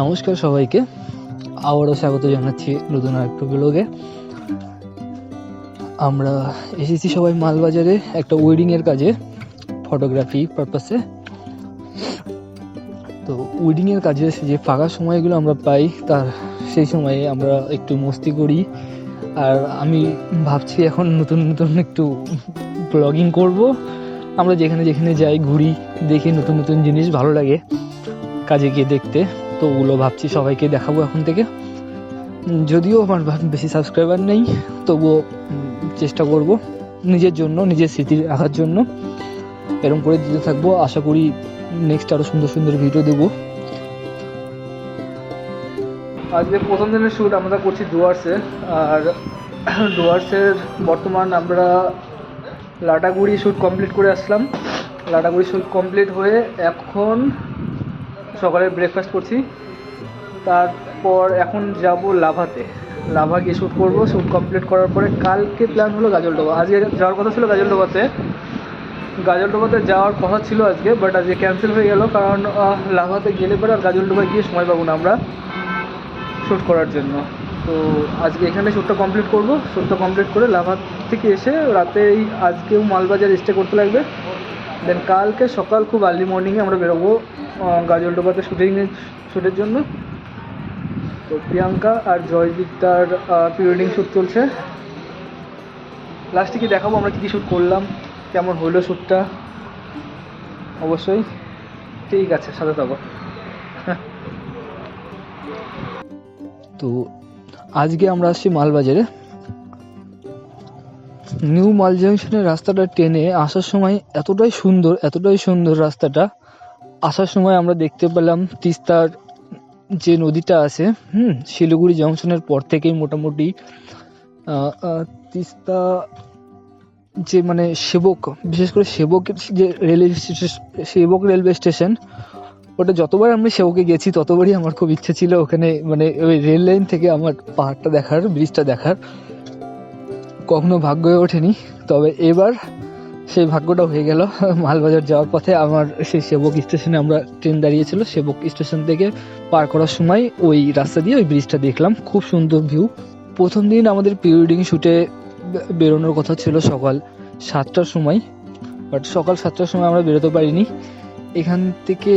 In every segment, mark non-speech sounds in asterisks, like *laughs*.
নমস্কার সবাইকে। আবারও স্বাগত জানাচ্ছি নতুন আরেকটা ব্লগে আমরা এসেছি সবাই মালবাজারে একটা ওয়েডিংয়ের কাজে ফটোগ্রাফি পারপাসে তো ওয়েডিংয়ের কাজে যে ফাঁকা সময়গুলো আমরা পাই, তার সেই সময়ে আমরা একটু মস্তি করি। আর আমি ভাবছি এখন নতুন নতুন একটু ব্লগিং করব। আমরা যেখানে যেখানে যাই, ঘুরি, দেখি নতুন নতুন জিনিস ভালো লাগে, কাজে গিয়ে দেখতে। তো ওগুলো ভাবছি সবাইকে দেখাবো এখন থেকে। যদিও আমার বেশি সাবস্ক্রাইবার নেই, তবুও চেষ্টা করব নিজের জন্য, নিজের স্মৃতি রাখার জন্য। এরকম করে দিতে থাকব। আশা করি নেক্সট আরও সুন্দর সুন্দর ভিডিও দেবো। আজকে প্রথম দিনের শ্যুট আমরা করছি ডুয়ার্সে আর *coughs* ডুয়ার্সের বর্তমান আমরা লাটাগুড়ি শ্যুট কমপ্লিট করে আসলাম। লাটাগুড়ি শ্যুট কমপ্লিট হয়ে এখন সকালে ব্রেকফাস্ট করছি। তারপর এখন যাব লাভাতে। লাভা গিয়ে শ্যুট করব। শ্যুট কমপ্লিট করার পরে কালকে প্ল্যান হলো গাজলডোবা। আজকে যাওয়ার কথা ছিল গাজলডোবাতে। গাজলডোবাতে যাওয়ার কথা ছিল আজকে বাট আজকে ক্যান্সেল হয়ে গেল কারণ লাভাতে গেলে পরে আর গাজলডোবা গিয়ে সময় পাবো না আমরা শ্যুট করার জন্য। তো আজকে এখানে শ্যুটটা কমপ্লিট করব। শ্যুটটা কমপ্লিট করে লাভা থেকে এসে রাতেই আজকেও মালবাজার স্টে করতে লাগবে। দেন কালকে সকাল খুব আর্লি মর্নিংয়ে আমরা বেরোবো গাজলডোবাতে শুটিংয়ের শ্যুটের জন্য। তো প্রিয়াঙ্কা আর জয়দীপ্তার প্রি ওয়েডিং শ্যুট চলছে। লাস্টে কি দেখাবো? আমরা কী কী শ্যুট করলাম? কেমন হলো শ্যুটটা অবশ্যই। ঠিক আছে, সাথে থাকো। তো আজকে আমরা আসছি মালবাজারে। নিউ মাল জাংশনের রাস্তাটা ট্রেনে আসার সময় এতটাই সুন্দর এতটাই সুন্দর রাস্তাটা। আসার সময় আমরা দেখতে পেলাম তিস্তার যে নদীটা আছে, হুম, শিলিগুড়ি জংশনের পর থেকেই মোটামুটি তিস্তা যে মানে সেবক, বিশেষ করে সেবকের যে railway station, Sevoke railway station ওটা যতবার আমি সেবকে গেছি, ততবারই আমার খুব ইচ্ছে ছিল ওখানে মানে ওই রেল লাইন থেকে আমার পাহাড়টা দেখার ব্রিজটা দেখার। কখনো ভাগ্য হয়ে ওঠেনি, তবে এবার সেই ভাগ্যটা হয়ে গেল। মালবাজার যাওয়ার পথে আমার সেই সেবক স্টেশনে আমরা ট্রেন দাঁড়িয়েছিল সেবক স্টেশন থেকে পার করার সময় ওই রাস্তা দিয়ে ওই ব্রিজটা দেখলাম। খুব সুন্দর ভিউ প্রথম দিন আমাদের প্রি ওয়েডিং শ্যুটে বেরোনোর কথা ছিল সকাল সাতটার সময় বাট সকাল সাতটার সময় আমরা বেরোতে পারিনি। এখান থেকে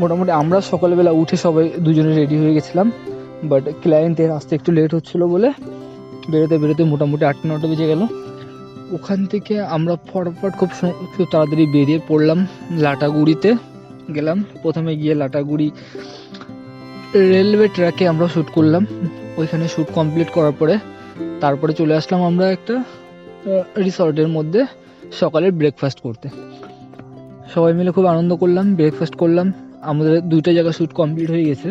মোটামুটি আমরা সকালবেলা উঠে সবাই দুজনে রেডি হয়ে গেছিলাম বাট ক্লায়েন্টের আসতে একটু লেট হচ্ছিল বলে বেরোতে বেরোতে মোটামুটি আটটা নটা বেজে গেল। ওখান থেকে আমরা ফটফট খুব খুব তাড়াতাড়ি বেরিয়ে পড়লাম লাটাগুড়িতে, গেলাম। প্রথমে গিয়ে লাটাগুড়ি রেলওয়ে ট্র্যাকে আমরা শ্যুট করলাম। ওইখানে শ্যুট কমপ্লিট করার পরে তারপরে চলে আসলাম আমরা একটা রিসর্টের মধ্যে সকালের ব্রেকফাস্ট করতে। সবাই মিলে খুব আনন্দ করলাম ব্রেকফাস্ট করলাম। আমাদের দুইটা জায়গা শ্যুট কমপ্লিট হয়ে গেছে।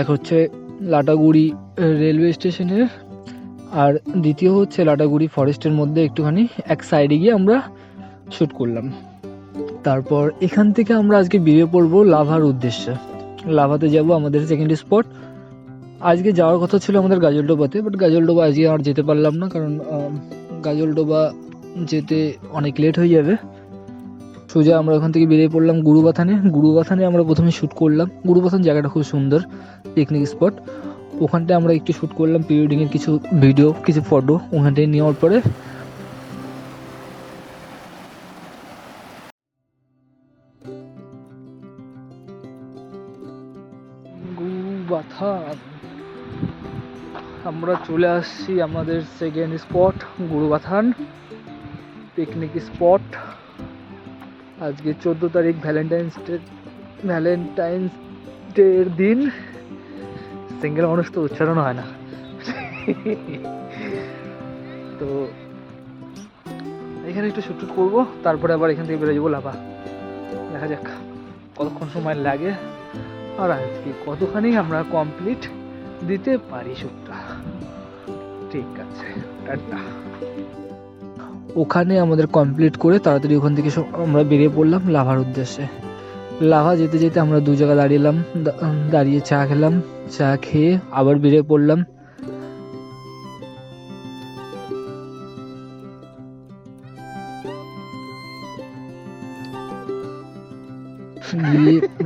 এক হচ্ছে লাটাগুড়ি রেলওয়ে স্টেশনের আর দ্বিতীয় হচ্ছে লাটাগুড়ি ফরেস্টের মধ্যে একটুখানি এক সাইডে গিয়ে আমরা শ্যুট করলাম। তারপর এখান থেকে আমরা আজকে বেরিয়ে পড়ব লাভার উদ্দেশ্যে। লাভাতে যাব আমাদের সেকেন্ড স্পট আজকে যাওয়ার কথা ছিল আমাদের গাজলডোবাতে বাট গাজলডোবা আজকে আর যেতে পারলাম না, কারণ গাজলডোবা যেতে অনেক লেট হয়ে যাবে। সোজা আমরা ওখান থেকে বেরিয়ে পড়লাম গুরুবাথানে। গুরুবাথানে আমরা প্রথমে শ্যুট করলাম। গুরুবাথান জায়গাটা খুব সুন্দর পিকনিক স্পট ওখানটায় আমরা একটু শ্যুট করলাম প্রি ওয়েডিংয়ের কিছু ভিডিও কিছু ফটো ওখানটায় নেওয়ার পরে। গুরুবাথান। আমরা চলে আসছি আমাদের second spot Gurubathan picnic spot আজকে চোদ্দ তারিখ ভ্যালেন্টাইন্স ডে ভ্যালেন্টাইন্স ডের দিন। সিঙ্গেল মানুষ তো উচ্চারণ হয় না। তো এখানে একটু শুট করব, তারপরে আবার এখান থেকে বেরোয় যাব লাভা দেখা যাক কতক্ষণ সময় লাগে। আর আজকে কতখানি আমরা কমপ্লিট দিতে পারি শ্যুটটা ঠিক আছে, টাটা। ওখানে আমাদের কমপ্লিট করে তাড়াতাড়ি ওখান থেকে আমরা বেরিয়ে পড়লাম লাভার উদ্দেশ্যে। লাভা যেতে যেতে আমরা দু জায়গা দাঁড়িয়েলাম দাঁড়িয়ে চা খেলাম, চা খেয়ে আবার বেরিয়ে পড়লাম।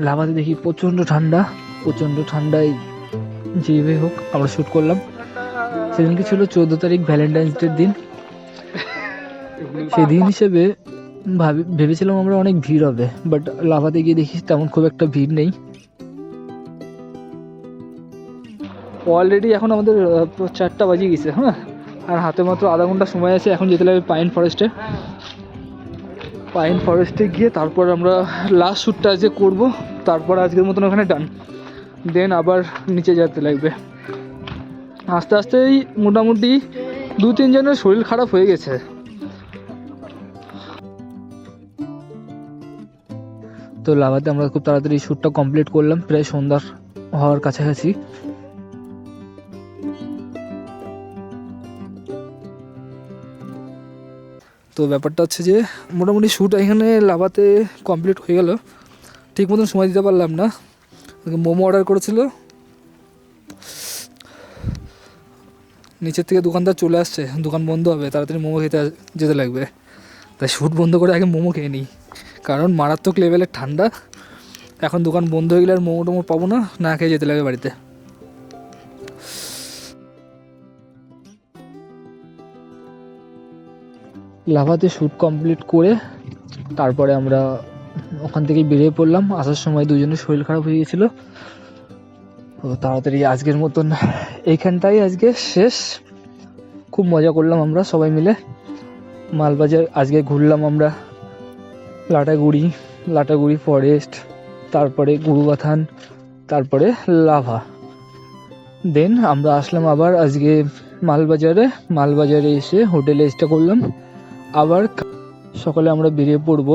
লাভাতে দেখি প্রচণ্ড ঠান্ডা, প্রচণ্ড ঠান্ডায় যেভাবে হোক আমরা শ্যুট করলাম। সেদিনকে ছিল চোদ্দ তারিখ ভ্যালেন্টাইন্স ডের দিন। সেদিন হিসেবে ভাবি, ভেবেছিলাম আমরা অনেক ভিড় হবে বাট লাভাতে গিয়ে দেখি তেমন খুব একটা ভিড় নেই। অলরেডি এখন আমাদের চারটা বাজিয়ে গেছে হ্যাঁ? আর হাতে মাত্র আধা ঘণ্টা সময় আছে, এখন যেতে লাগবে পাইন ফরেস্টে পাইন ফরেস্টে গিয়ে তারপর আমরা লাস্ট শ্যুটটা যে করব, তারপর আজকের মতন ওখানে ডান দেন আবার নিচে যেতে লাগবে। আস্তে আস্তেই মোটামুটি দু তিনজনের শরীর খারাপ হয়ে গেছে। তো লাভাতে আমরা খুব তাড়াতাড়ি শ্যুটটা কমপ্লিট করলাম, প্রায় সন্ধ্যার হওয়ার কাছাকাছি। তো ব্যাপারটা হচ্ছে যে, মোটামুটি শ্যুট এখানে লাভাতে কমপ্লিট হয়ে গেল। ঠিক মতন সময় দিতে পারলাম না। মোমো অর্ডার করেছিল। নিচের থেকে দোকানদার চলে আসছে, দোকান বন্ধ হবে, তাড়াতাড়ি মোমো খেতে যেতে লাগবে। তাই শ্যুট বন্ধ করে আগে মোমো খেয়ে নিই। কারণ মারাত্মক লেভেলের ঠান্ডা। এখন দোকান বন্ধ হয়ে গেলে আর মোমো টোমো পাবো না না খেয়ে যেতে লাগে বাড়িতে। লাভাতে শ্যুট কমপ্লিট করে তারপরে আমরা ওখান থেকে বেরিয়ে পড়লাম। আসার সময় দুজনের শরীর খারাপ হয়ে গেছিল তো তাড়াতাড়ি আজকের মতন এইখানটাই আজকে শেষ। খুব মজা করলাম আমরা সবাই মিলে। মালবাজার আজকে ঘুরলাম আমরা। লাটাগুড়ি লাটাগুড়ি ফরেস্ট তারপরে গুরুবাথান তারপরে লাভা। দেন আমরা আসলাম আবার আজকে মালবাজারে। মালবাজারে এসে হোটেলে স্টে করলাম। আবার সকালে আমরা বেরিয়ে পড়ব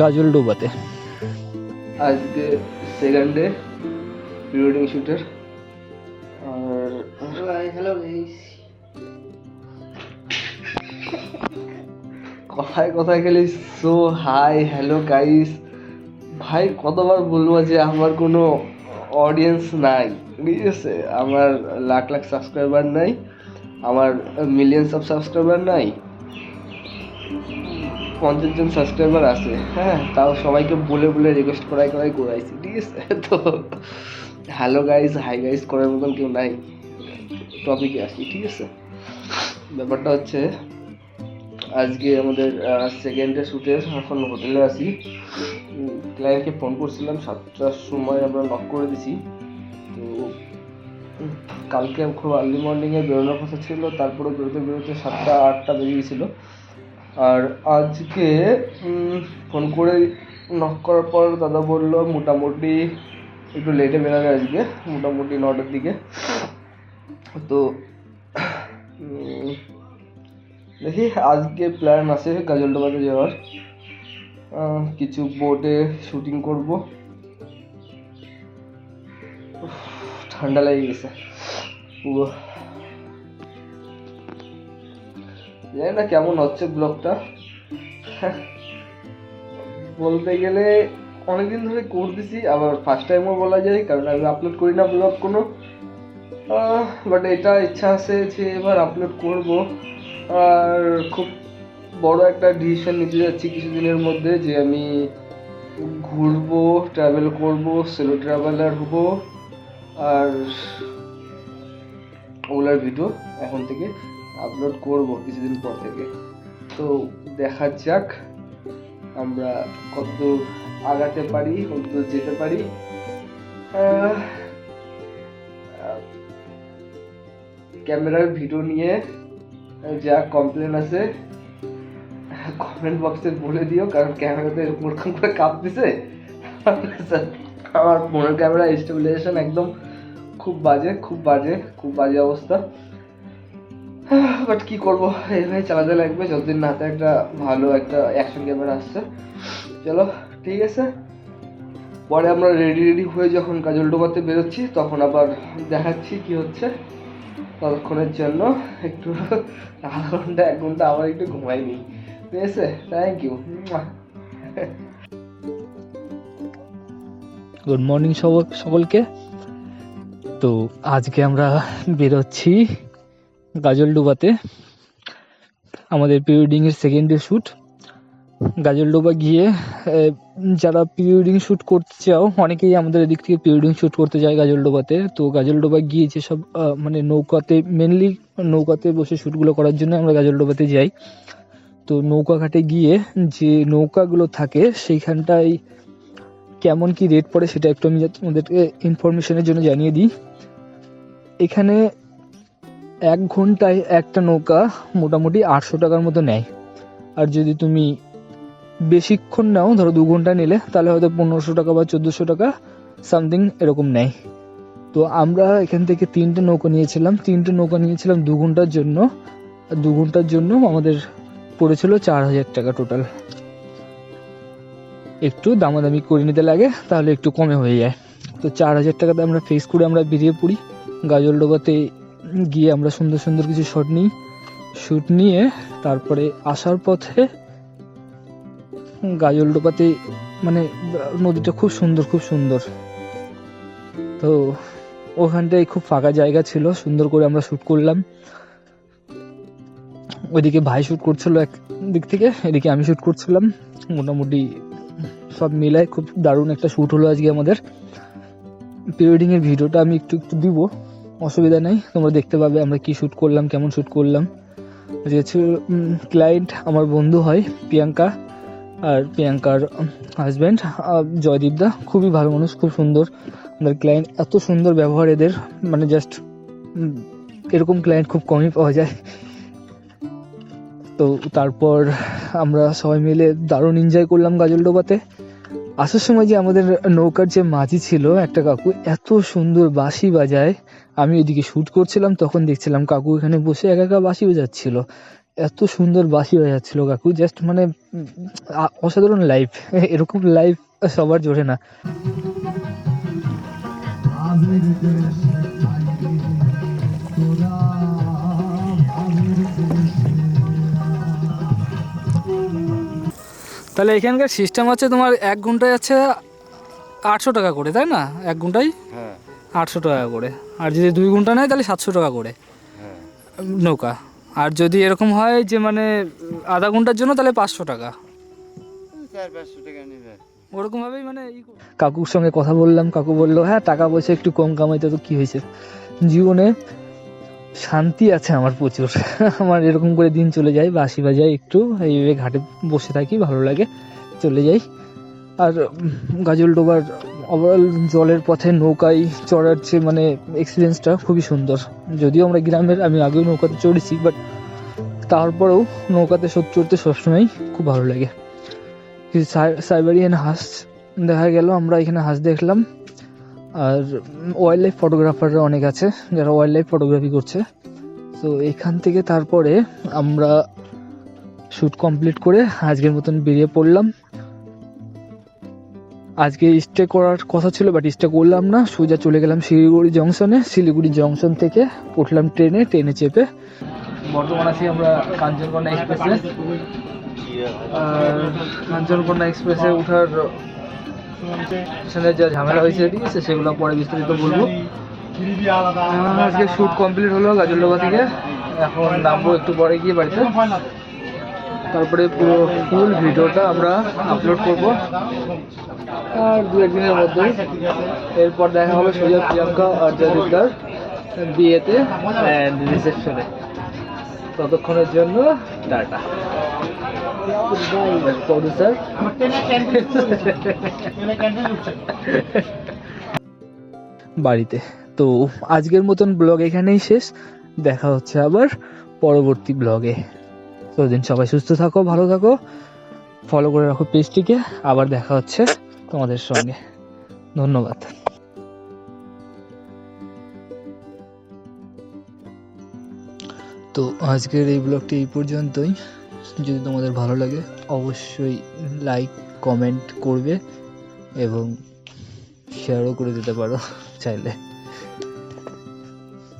গাজল ডোবাতে। আজকে সেকেন্ড ডে প্রি ওয়েডিং শুটের আর হ্যালো গাইস কথায় কথায় খালি সো হাই হ্যালো গাইস ভাই, কতবার বলব যে আমার কোনো অডিয়েন্স নাই ঠিক আছে আমার লাখ লাখ সাবস্ক্রাইবার নাই, আমার মিলিয়ন্স অফ সাবস্ক্রাইবার নাই, পঞ্চাশ জন সাবস্ক্রাইবার আছে হ্যাঁ তাও সবাইকে বলে বলে রিকোয়েস্ট করাই করাই করাইছি ঠিক আছে তো হ্যালো গাইস হাই গাইস করার মতন কেউ নাই টপিকে আসি, ঠিক আছে? ব্যাপারটা হচ্ছে আজকে আমাদের সেকেন্ডে শুটে এখন হোটেলে আছি। ক্লায়েন্টকে ফোন করছিলাম, সাতটার সময় আমরা নক করে দিছি। তো কালকে খুব আর্লি মর্নিংয়ে বেরোনোর কথা ছিল, তারপরে বেরোতে বেরোতে সাতটা, আটটা বেজে গেছিল। আর আজকে ফোন করে নক করার পর দাদা বলল, মোটামুটি একটু লেটে বেরোবে আজকে, মোটামুটি নটার দিকে। তো দেখি, আজকে প্ল্যান আছে গাজলডোবাতে যাওয়ার কিছু বোটে শুটিং করব। ঠান্ডা লেগে গেছে। পুরো। জানি না কেমন হচ্ছে ব্লগটা বলতে গেলে, অনেকদিন ধরে করতেছি আবার ফার্স্ট টাইমও বলা যায়, কারণ আমি আপলোড করি না ব্লগ কোনো। বাট এটা ইচ্ছা আছে যে এবার আপলোড করব। আর খুব বড় একটা ডিসিশন নিতে যাচ্ছি কিছুদিনের মধ্যে যে আমি ঘুরবো ট্রাভেল করব সেলো ট্রাভেলার হব আর ওগুলার ভিডিও এখন থেকে আপলোড করব কিছুদিন পর থেকে। তো দেখা যাক, আমরা কতদূর আগাতে পারি কতদূর যেতে পারি। ক্যামেরার ভিডিও নিয়ে যা কমপ্লেন আছে কমেন্ট বক্সে বলে দিও, কারণ ক্যামেরাতে এরকম ওরকম করে কাঁপতেছে। আমার ফোনের ক্যামেরা স্টেবিলাইজেশন একদম খুব বাজে খুব বাজে খুব বাজে অবস্থা। বাট কি করব? এইভাবে চালাতে লাগবে, যতদিন না হাতে একটা ভালো একটা অ্যাকশন ক্যামেরা আসছে। চলো, ঠিক আছে। পরে আমরা রেডি রেডি হয়ে যখন কাজল ডোবাতে বেরোচ্ছি, তখন আবার দেখাচ্ছি কি হচ্ছে। ততক্ষণের জন্য একটু আধা ঘণ্টা, এক ঘণ্টা আবার একটু ঘুমাই নিই ঠিক আছে? থ্যাংক ইউ গুড মর্নিং সকলকে। তো আজকে আমরা বেরোচ্ছি গাজলডোবাতে। আমাদের প্রি ওয়েডিংয়ের সেকেন্ড ডে শ্যুট গাজলডোবা গিয়ে যারা প্রি ওয়েডিং শ্যুট করতে চাও, অনেকেই আমাদের এদিক থেকে প্রি ওয়েডিং শ্যুট করতে যায় গাজলডোবাতে তো গাজলডোবা গিয়ে যেসব মানে নৌকাতে মেনলি নৌকাতে বসে শ্যুটগুলো করার জন্য আমরা গাজলডোবাতে যাই। তো নৌকা ঘাটে গিয়ে যে নৌকাগুলো থাকে, সেইখানটায় কেমন কি রেট পড়ে সেটা একটু আমি তোমাদেরকে ইনফরমেশনের জন্য জানিয়ে দিই। এখানে এক ঘন্টায় একটা নৌকা মোটামুটি আটশো টাকার মতো নেয়। আর যদি তুমি বেশিক্ষণ নাও, ধরো দু ঘণ্টা নিলে, তাহলে হয়তো পনেরোশো টাকা বা চোদ্দোশো টাকা সামথিং এরকম নেয় তো আমরা এখান থেকে তিনটে নৌকা নিয়েছিলাম, তিনটে নৌকা নিয়েছিলাম দু ঘণ্টার জন্য, আর দু ঘণ্টার জন্য আমাদের পড়েছিল চার হাজার টাকা টোটাল একটু দামাদামি করে নিতে লাগে, তাহলে একটু কমে হয়ে যায়। তো চার হাজার টাকাতে আমরা ফেস করে আমরা বেরিয়ে পড়ি। গাজলডোবাতে গিয়ে আমরা সুন্দর সুন্দর কিছু শট নিই। শ্যুট নিয়ে তারপরে আসার পথে গাজলডোবাতে মানে নদীটা খুব সুন্দর খুব সুন্দর। তো ওখানটায় খুব ফাঁকা জায়গা ছিল, সুন্দর করে আমরা শ্যুট করলাম। ওইদিকে ভাই শ্যুট করছিল এক দিক থেকে, এদিকে আমি শ্যুট করছিলাম। মোটামুটি সব মিলায় খুব দারুণ একটা শ্যুট হলো আজকে আমাদের। প্রি ওয়েডিং এর ভিডিওটা আমি একটু একটু দিব, অসুবিধা নেই। তোমরা দেখতে পাবে আমরা কি শ্যুট করলাম, কেমন শ্যুট করলাম। যেহেতু ক্লায়েন্ট আমার বন্ধু হয়, প্রিয়াঙ্কা। আর প্রিয়াঙ্কার হাজব্যান্ড জয়দীপ দা, খুবই ভালো মানুষ, খুব সুন্দর। আমাদের ক্লায়েন্ট এত সুন্দর ব্যবহার এদের মানে জাস্ট এরকম ক্লায়েন্ট খুব কমই পাওয়া যায়। তো তারপর আমরা সবাই মিলে দারুণ এনজয় করলাম গাজলডোবাতে আসার সময় যে আমাদের নৌকার যে মাঝি ছিল, একটা কাকু, এত সুন্দর বাঁশি বাজায়। আমি ওইদিকে শ্যুট করছিলাম, তখন দেখছিলাম কাকু এখানে বসে একা একা বাঁশি বাজাচ্ছিল। এত সুন্দর বাসি হয়ে বাজাচ্ছিল কাকু জাস্ট মানে অসাধারণ লাইফ *laughs* এরকম লাইফ সবার জোরে না। তাহলে এখানকার সিস্টেম আছে তোমার এক ঘন্টায় আছে আটশো টাকা করে তাই না? এক ঘন্টায় হ্যাঁ। আটশো টাকা করে। আর যদি দুই ঘণ্টা নেয় তাহলে সাতশো টাকা করে। হ্যাঁ। নৌকা। আর যদি এরকম হয় যে মানে আধা ঘণ্টার জন্য তাহলে পাঁচশো টাকা। চার পাঁচশো টাকা নেবে। ওরকম ভাবেই মানে কাকুর সঙ্গে কথা বললাম কাকু বলল হ্যাঁ টাকা পয়সা একটু কম কামাইতে তো কি হয়েছে? জীবনে শান্তি আছে আমার প্রচুর। *laughs* আমার এরকম করে দিন চলে যায় বাসি বাজায় একটু এইভাবে ঘাটে বসে থাকি ভালো লাগে চলে যাই। আর গাজল ডোবার ওভারঅল জলের পথে নৌকায় চড়ার যে মানে এক্সপিরিয়েন্সটা খুবই সুন্দর। যদিও আমরা গ্রামের, আমি আগেও নৌকাতে চড়েছি বাট তারপরেও নৌকাতে সব চড়তে সবসময় খুব ভালো লাগে। কিছু সাইবেরিয়ান হাঁস দেখা গেল, আমরা এখানে হাঁস দেখলাম। আর ওয়াইল্ড লাইফ ফটোগ্রাফাররা অনেক আছে, যারা ওয়াইল্ড লাইফ ফটোগ্রাফি করছে। তো এখান থেকে তারপরে আমরা শ্যুট কমপ্লিট করে আজকের মতন বেরিয়ে পড়লাম। আজকে স্টে করার কথা ছিল বাট স্টে করলাম না। সোজা চলে গেলাম শিলিগুড়ি জংশনে শিলিগুড়ি জংশন থেকে উঠলাম ট্রেনে ট্রেনে চেপে। বর্তমান আছি আমরা কাঞ্চনকন্যা এক্সপ্রেসে আর কাঞ্চনকন্যা এক্সপ্রেসে ওঠার পেছনে যা ঝামেলা হয়েছে, ঠিক আছে, সেগুলো পরে বিস্তারিত বলব। আজকে শ্যুট কমপ্লিট হলো গাজলডোবা থেকে। এখন নামবো একটু পরে গিয়ে বাড়িতে। তারপরে পুরো ফুল ভিডিওটা আমরা আপলোড করব। আর দু একদিনের মধ্যে এরপর দেখা হবে সোজা প্রিয়াঙ্কা আর জয়দীপদার বিয়েতে অ্যান্ড রিসেপশনে ততক্ষণের জন্য টাটা। প্রডিউসার বাড়িতে। তো আজকের মতন ব্লগ এখানেই শেষ। দেখা হচ্ছে আবার পরবর্তী ব্লগে। ততদিন সবাই সুস্থ থাকো, ভালো থাকো। ফলো করে রাখো পেজটিকে। আবার দেখা হচ্ছে তোমাদের সঙ্গে। ধন্যবাদ। তো আজকের এই ব্লগটি এই পর্যন্তই। যদি তোমাদের ভালো লাগে, অবশ্যই লাইক কমেন্ট করবে এবং শেয়ারও করে দিতে পারো চাইলে।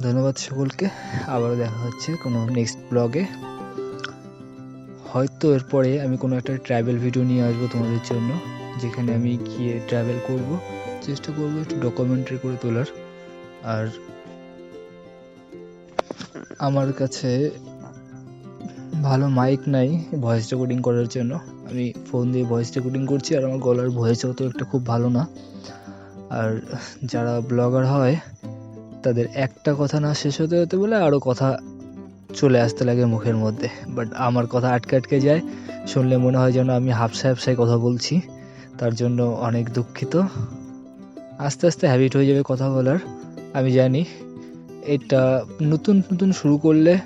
ধন্যবাদ সকলকে। আবারও দেখা হচ্ছে কোনো নেক্সট ব্লগে হয়তো এরপরে আমি কোনো একটা ট্রাভেল ভিডিও নিয়ে আসব তোমাদের জন্য, যেখানে আমি গিয়ে ট্রাভেল করব। চেষ্টা করব একটু ডকুমেন্টারি করে তোলার। আর আমার কাছে ভালো মাইক নাই ভয়েস রেকর্ডিং করার জন্য। আমি ফোন দিয়ে ভয়েস রেকর্ডিং করছি আর আমার গলার ভয়েসও তো একটা খুব ভালো না। আর যারা ব্লগার হয়, তাদের একটা কথা না শেষ হতে হতে বলে আরও কথা চলে আসতে লাগে মুখের মধ্যে। বাট আমার কথা আটকে আটকে যায়, শুনলে মনে হয় যেন আমি হাফসায় হাফসায় কথা বলছি। তার জন্য অনেক দুঃখিত। আস্তে আস্তে হ্যাবিট হয়ে যাবে কথা বলার, আমি জানি। এটা নতুন নতুন শুরু করলে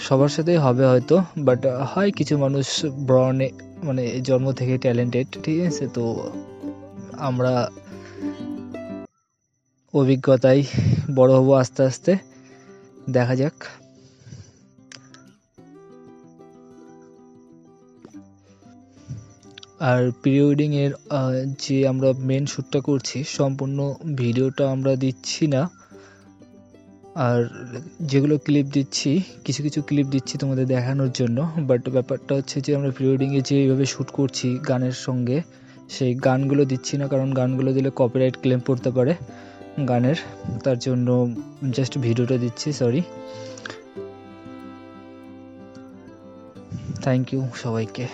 সবার সাথেই হবে হয়তো বাট হয় কিছু মানুষ ব্রনে মানে জন্ম থেকে ট্যালেন্টেড ঠিক আছে? তো আমরা অভিজ্ঞতায় বড় হব আস্তে আস্তে। দেখা যাক। আর প্রি ওয়েডিং এর যে আমরা মেন শ্যুটটা করছি, সম্পূর্ণ ভিডিওটা আমরা দিচ্ছি না। আর যেগুলো ক্লিপ দিচ্ছি, কিছু কিছু ক্লিপ দিচ্ছি তোমাদের দেখানোর জন্য। বাট ব্যাপারটা হচ্ছে যে আমরা প্রি ওয়েডিংয়ে যেভাবে শ্যুট করছি গানের সঙ্গে, সেই গানগুলো দিচ্ছি না, কারণ গানগুলো দিলে কপিরাইট ক্লেম পড়তে পারে গানের। তার জন্য জাস্ট ভিডিওটা দিচ্ছি সরি থ্যাংক ইউ সবাইকে।